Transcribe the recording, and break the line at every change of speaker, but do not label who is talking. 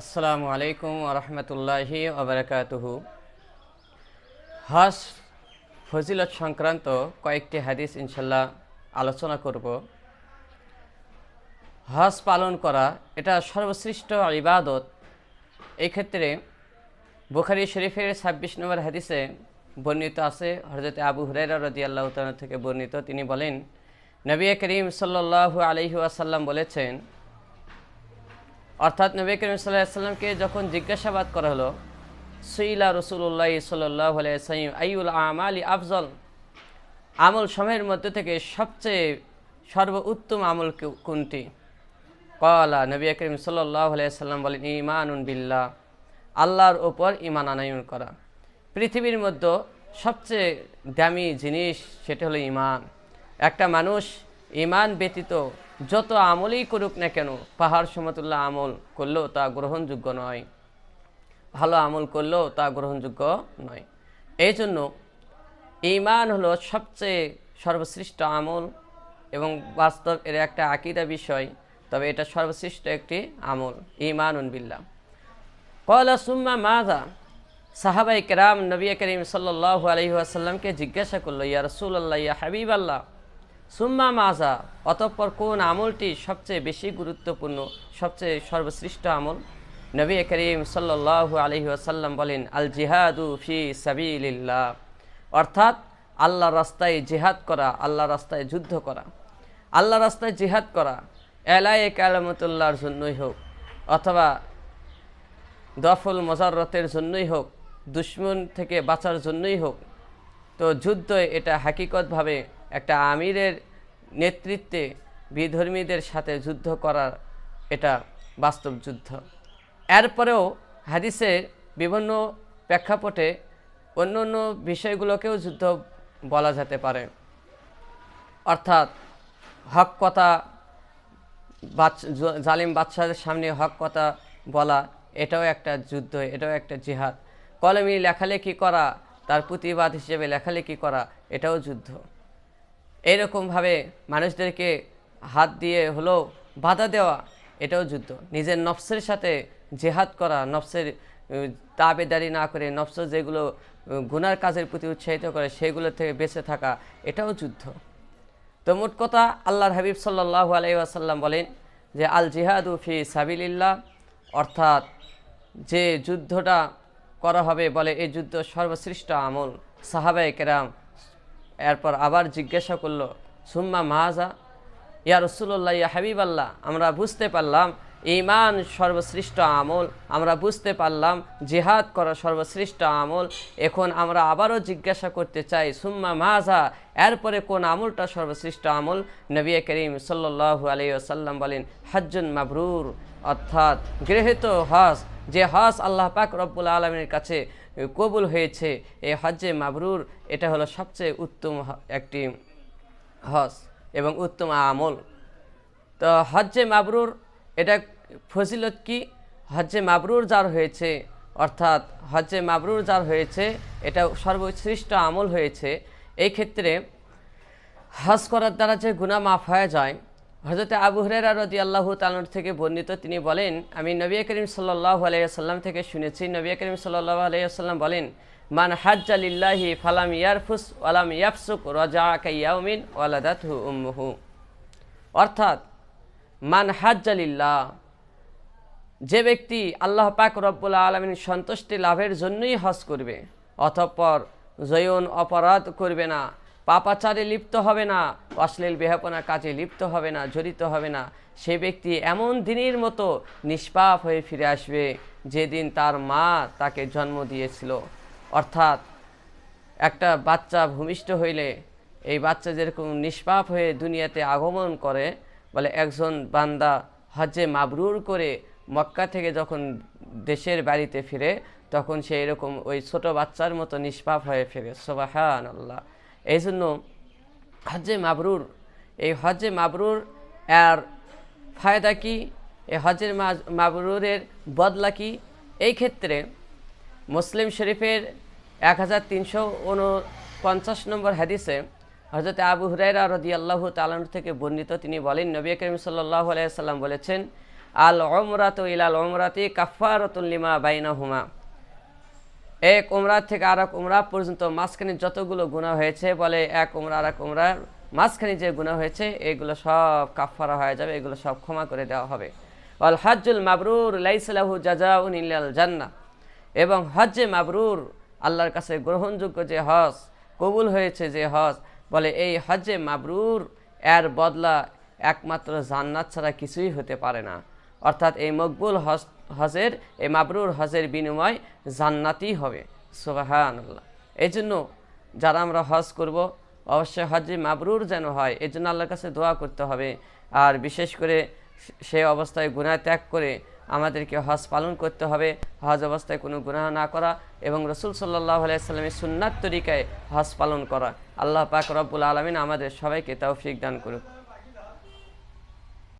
আসসালামু আলাইকুম রহমতুল্লাহি ওবরাকাতুহু হজ ফজিলত সংক্রান্ত কয়েকটি হাদিস ইনশাল্লাহ আলোচনা করব। হজ পালন করা, এটা সর্বশ্রেষ্ঠ ইবাদত। এই ক্ষেত্রে বুখারি শরীফের ছাব্বিশ নম্বর হাদিসে বর্ণিত আছে হজরত আবু হুরাইরা রদি আল্লাহ থেকে বর্ণিত। তিনি বলেন, নবী করিম সাল্লাল্লাহু আলহি আসাল্লাম বলেছেন অর্থাৎ নবী করিম সাল্লাহামকে যখন জিজ্ঞাসাবাদ করা হলো, সুইলা রসুল্লাহ সাল্লাহ আলাইসাইম আইউল আমালি আফজল? আমল সময়ের মধ্যে থেকে সবচেয়ে সর্বোত্তম আমল কোনটি? কলা নবী করিম সাল্লাহ আলাইসাল্লাম বলেন, ইমানুন বিল্লাহ, আল্লাহর ওপর ইমান আনায়ন করা। পৃথিবীর মধ্যে সবচেয়ে দামি জিনিস সেটা হলো ইমান একটা মানুষ ইমান ব্যতীত যত আমলই করুক না কেন, পাহাড় সমতুল্লাহ আমল করলেও তা গ্রহণযোগ্য নয়। ভালো আমল করলেও তা গ্রহণযোগ্য নয়। এই জন্য ইমান হলো সবচেয়ে সর্বশ্রেষ্ঠ আমল এবং বাস্তব এর একটা আকিদা বিষয়, তবে এটা সর্বশ্রেষ্ঠ একটি আমল ইমান বিল্লাহ। কলা সুম্মা মাজা সাহাবাই কেরাম নবী করিম সাল্লাহ আলহি আসাল্লামকে জিজ্ঞাসা করল, ইয়া রসুল্লাহ ইয়া হাবিব আল্লাহ সুম্মা মাজা অতঃপর কোন আমলটি সবচেয়ে বেশি গুরুত্বপূর্ণ, সবচেয়ে সর্বশ্রেষ্ঠ আমল? নবী করিম সাল্লাহ আলহি আসাল্লাম বলেন আল জিহাদু ফি সাবিলিল্লাহ। অর্থাৎ আল্লাহ রাস্তায় জিহাদ করা আল্লাহ রাস্তায় যুদ্ধ করা। আল্লাহ রাস্তায় জিহাদ করা, এলাই কালামতুল্লাহর জন্যই হোক, অথবা দফল মজাররতের জন্যই হোক, দুশ্মন থেকে বাঁচার জন্যই হোক, তো যুদ্ধ এটা হাকিকতভাবে একটা আমিরের নেতৃত্বে বিধর্মীদের সাথে যুদ্ধ করার এটা বাস্তব যুদ্ধ। এরপরেও হাদিসের বিভিন্ন প্রেক্ষাপটে অন্য অন্য বিষয়গুলোকেও যুদ্ধ বলা যেতে পারে। অর্থাৎ হক কথা জালিম বাচ্চাদের সামনে হক কথা বলা, এটাও একটা যুদ্ধ, এটাও একটা জিহাদ। কলমি লেখালেখি করা, তার প্রতিবাদ হিসেবে লেখালেখি করা, এটাও যুদ্ধ। এইরকমভাবে মানুষদেরকে হাত দিয়ে হলেও বাধা দেওয়া, এটাও যুদ্ধ। নিজের নফসের সাথে জেহাদ করা, নফসের তাবেদারি না করে, নফস যেগুলো গুনার কাজের প্রতি উৎসাহিত করে, সেগুলো থেকে বেঁচে থাকা, এটাও যুদ্ধ। তো মোট কথা আল্লাহর হাবিব সাল্লাহ আলাইসাল্লাম বলেন যে, আল জিহাদু ফি সাবিলিল্লাহ, অর্থাৎ যে যুদ্ধটা করা হবে বলে, এই যুদ্ধ সর্বশ্রেষ্ঠ আমল। সাহাবায়ে কেরাম এরপর আবার জিজ্ঞাসা করল, সুম্মা মাহাজা, ইয়া রসুল্লাহ ইয়া হাবিব আল্লাহ আমরা বুঝতে পারলাম ইমান সর্বশ্রেষ্ঠ আমল, আমরা বুঝতে পারলাম জিহাদ করা সর্বশ্রেষ্ঠ আমল, এখন আমরা আবারও জিজ্ঞাসা করতে চাই, সুম্মা মাঝা এরপরে কোন আমলটা সর্বশ্রেষ্ঠ আমল? নবী করিম সাল্লাহ আলাইসাল্লাম বলেন, হজ্জুন মাবরুর। অর্থাৎ গৃহীত হজ, যে হজ আল্লাহ পাক রব্বুল আলমের কাছে কবুল হয়েছে। এই হজ্জে মাবরুর এটা হলো সবচেয়ে উত্তম একটি হজ এবং উত্তম আমল। তো হজ্জে মাবরুর এটা ফজিলত কি? হজ্জে মাবরুর যার হয়েছে, অর্থাৎ হজ্জে মাবরুর যার হয়েছে, এটা সর্বশ্রেষ্ঠ আমল হয়েছে। এই ক্ষেত্রে হজ করার দ্বারা যে গুনাহ মাফ হয়ে যায় হজরত আবু হুরেরা রদি আল্লাহ তালন থেকে বর্ণিত, তিনি বলেন, আমি নবী করিম সাল্লাহ আলাইসাল্লাম থেকে শুনেছি। নবী করিম সাল্লাহ আলাইসাল্লাম বলেন, মান হাজ্জা লিল্লাহি ফালাম ইয়ারফুস ওয়ালাম ইয়াফসুক রজা কাইয়াউমিন ওয়ালাদাতহু উম্মুহু। অর্থাৎ, মান হাজ্জালিল্লাহ যে ব্যক্তি আল্লাহ পাক রব্বুল আলমিন সন্তুষ্টি লাভের জন্যই হজ করবে, অতঃপর জয়ন অপরাধ করবে না। পাপাচারে লিপ্ত হবে না, অশ্লীল বেহাপনা কাজে লিপ্ত হবে না, জড়িত হবে না। সে ব্যক্তি এমন দিনের মতো নিষ্পাপ হয়ে ফিরে আসবে যেদিন তার মা তাকে জন্ম দিয়েছিল। অর্থাৎ একটা বাচ্চা ভূমিষ্ঠ হইলে এই বাচ্চা যেরকম নিষ্পাপ হয়ে দুনিয়াতে আগমন করে, বলে একজন বান্দা হজ্জে মাবরুর করে মক্কা থেকে যখন দেশের বাড়িতে ফিরে, তখন সে এরকম ওই ছোট বাচ্চার মতো নিষ্পাপ হয়ে ফিরে। সোবাহান আল্লাহ এই জন্য হজ্জে মাবরুর, এই হজ্জে মাবরুর এর ফায়দা কি? এই হজ্জের মা- মাবরুরের বদলা কি? এই ক্ষেত্রে মুসলিম শরীফের এক হাজার তিনশো উনপঞ্চাশ নম্বর হাদিসে হজরত আবু হুরাইরা রদি আল্লাহ তালান থেকে বর্ণিত তিনি বলেন, নবী করিম সাল্লাহ আলাইসাল্লাম বলেছেন, আল ওমরাত ইলাল ওমরাতি কাফারতুল লিমা বাইনাহুমা। এক উমরা থেকে আর এক উমরা পর্যন্ত মাঝখানে যতগুলো গুণা হয়েছে, বলে এক উমরা আর এক উমরার মাঝখানে যে গুণা হয়েছে, এগুলো সব কাফারা হয়ে যাবে, এগুলো সব ক্ষমা করে দেওয়া হবে। অল হজ্জুল মাবরুর লাইসালাহু জাজাউন ইল্লাল জান্না এবং হজ্জে মাবরুর আল্লাহর কাছে গ্রহণযোগ্য যে হজ, কবুল হয়েছে যে হজ, বলে এই হজ্জে মাবরুর এর বদলা একমাত্র জান্নাত ছাড়া কিছুই হতে পারে না। অর্থাৎ এই মকবুল হজ হজের এই মাবরুর হজের বিনিময় জান্নাতই হবে। সুবাহান আল্লাহ এই জন্য যারা আমরা হজ করব, অবশ্যই হজে মাবরুর যেন হয় এই জন্য আল্লাহর কাছে দোয়া করতে হবে। আর বিশেষ করে সে অবস্থায় গুনাহ ত্যাগ করে আমাদেরকে হজ পালন করতে হবে। হজ অবস্থায় কোনো গুনাহ না করা এবং রসুল সাল্লাহ আলাইসাল্লামের সুন্নাত তরিকায় হজ পালন করা। আল্লাহ পাক রব্বুল আলমিন আমাদের সবাইকে তৌফিক দান করুক।